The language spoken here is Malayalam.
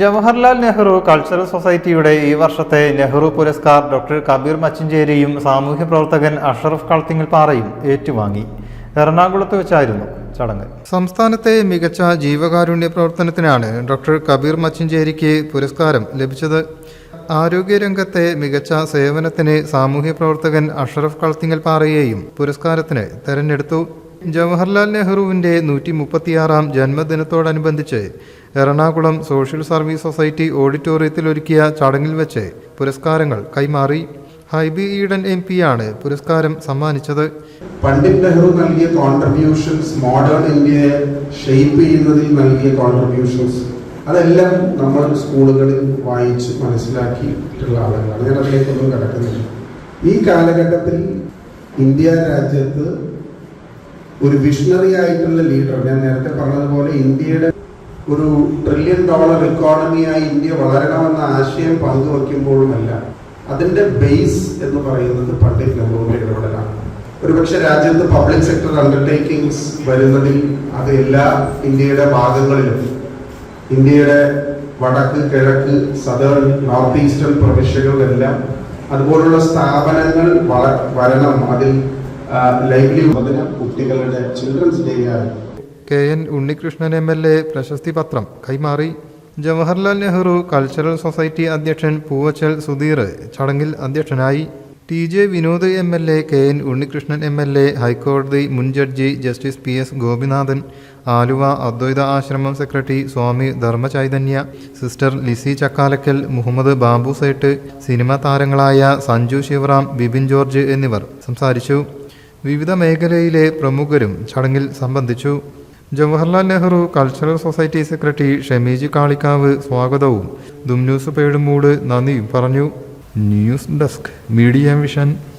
ജവഹർലാൽ നെഹ്റു കൾച്ചറൽ സൊസൈറ്റിയുടെ ഈ വർഷത്തെ നെഹ്റു പുരസ്കാർ ഡോക്ടർ കബീർ മച്ചിഞ്ചേരിയും സാമൂഹ്യ പ്രവർത്തകൻ അഷറഫ് കളത്തിങ്ങൽ പാറയും ഏറ്റുവാങ്ങി. എറണാകുളത്ത് വെച്ചായിരുന്നു ചടങ്ങ്. സംസ്ഥാനത്തെ മികച്ച ജീവകാരുണ്യ പ്രവർത്തനത്തിനാണ് ഡോക്ടർ കബീർ മച്ചിഞ്ചേരിക്ക് പുരസ്കാരം ലഭിച്ചത്. ആരോഗ്യരംഗത്തെ മികച്ച സേവനത്തിന് സാമൂഹ്യ പ്രവർത്തകൻ അഷറഫ് കളത്തിങ്ങൽ പാറയെയും പുരസ്കാരത്തിന് തെരഞ്ഞെടുത്തു. ജവഹർലാൽ നെഹ്റുവിന്റെ നൂറ്റി മുപ്പത്തിയാറാം ജന്മദിനത്തോടനുബന്ധിച്ച് എറണാകുളം സോഷ്യൽ സർവീസ് സൊസൈറ്റി ഓഡിറ്റോറിയത്തിൽ ഒരുക്കിയ ചടങ്ങിൽ വെച്ച് പുരസ്കാരങ്ങൾ കൈമാറി. ഹൈബി ഈഡൻ എം പിയാണ് പുരസ്കാരം സമ്മാനിച്ചത്. പണ്ഡിറ്റ് നെഹ്റു നൽകിയ കോൺട്രിബ്യൂഷൻസ് മോഡേൺ ഇന്ത്യയെ ഷെയ്പ്പ് ചെയ്യുന്നതിൽ നൽകിയ കോൺട്രിബ്യൂഷൻസ് അതെല്ലാം നമ്മൾ സ്കൂളുകളിൽ വായിച്ച് മനസ്സിലാക്കിയിട്ടുള്ള ആളുകളാണ്. ഞാൻ അതിലേക്കൊന്നും കിടക്കുന്നില്ല ഈ കാലഘട്ടത്തിൽ ഇന്ത്യ രാജ്യത്ത് ഒരു വിഷണറി ആയിട്ടുള്ള ലീഡർ ഞാൻ നേരത്തെ പറഞ്ഞതുപോലെ ഇന്ത്യയുടെ ഒരു ട്രില്യൺ ഡോളർ ഇക്കോണമിയായി ഇന്ത്യ വളരണമെന്ന ആശയം പങ്കുവെക്കുമ്പോഴുമല്ല അതിന്റെ ബേസ് എന്ന് പറയുന്നത് പണ്ഡിറ്റ് നെഹ്റുവിന്റെ ഇടപെടലാണ് ഒരുപക്ഷെ രാജ്യത്ത് പബ്ലിക് സെക്ടർ അണ്ടർടേക്കിങ്സ് വരുന്നതിൽ അത് എല്ലാ ഇന്ത്യയുടെ ഭാഗങ്ങളിലും ഇന്ത്യയുടെ വടക്ക് കിഴക്ക് സദേൺ നോർത്ത് ഈസ്റ്റേൺ പ്രവിശ്യകളിലെല്ലാം അതുപോലുള്ള സ്ഥാപനങ്ങൾ വരണം. അതിൽ കുട്ടികളുടെ day K N Unnikrishnan M L A പ്രശസ്തി പത്രം കൈമാറി. ജവഹർലാൽ നെഹ്റു കൾച്ചറൽ സൊസൈറ്റി അധ്യക്ഷൻ പൂവച്ചൽ സുധീർ ചടങ്ങിൽ അധ്യക്ഷനായി. T J Vinod M L A K N Unnikrishnan M L A ഹൈക്കോടതി മുൻ judge justice P S Gopinathan Aluva Advaita Ashramam secretary Swami Dharmachaitanya sister Lissy Chakkalakkal Muhammed Babu Sait cinema താരങ്ങളായ സഞ്ജു ശിവറാം ബിബിൻ ജോർജ് എന്നിവർ സംസാരിച്ചു. വിവിധ മേഖലയിലെ പ്രമുഖരും ചടങ്ങിൽ സംബന്ധിച്ചു. Jawaharlal Nehru cultural society secretary Shameej Kalikavu സ്വാഗതവും. ദുംനൂസ് പേടുമൂട് നന്ദിയും പറഞ്ഞു. News desk media vision.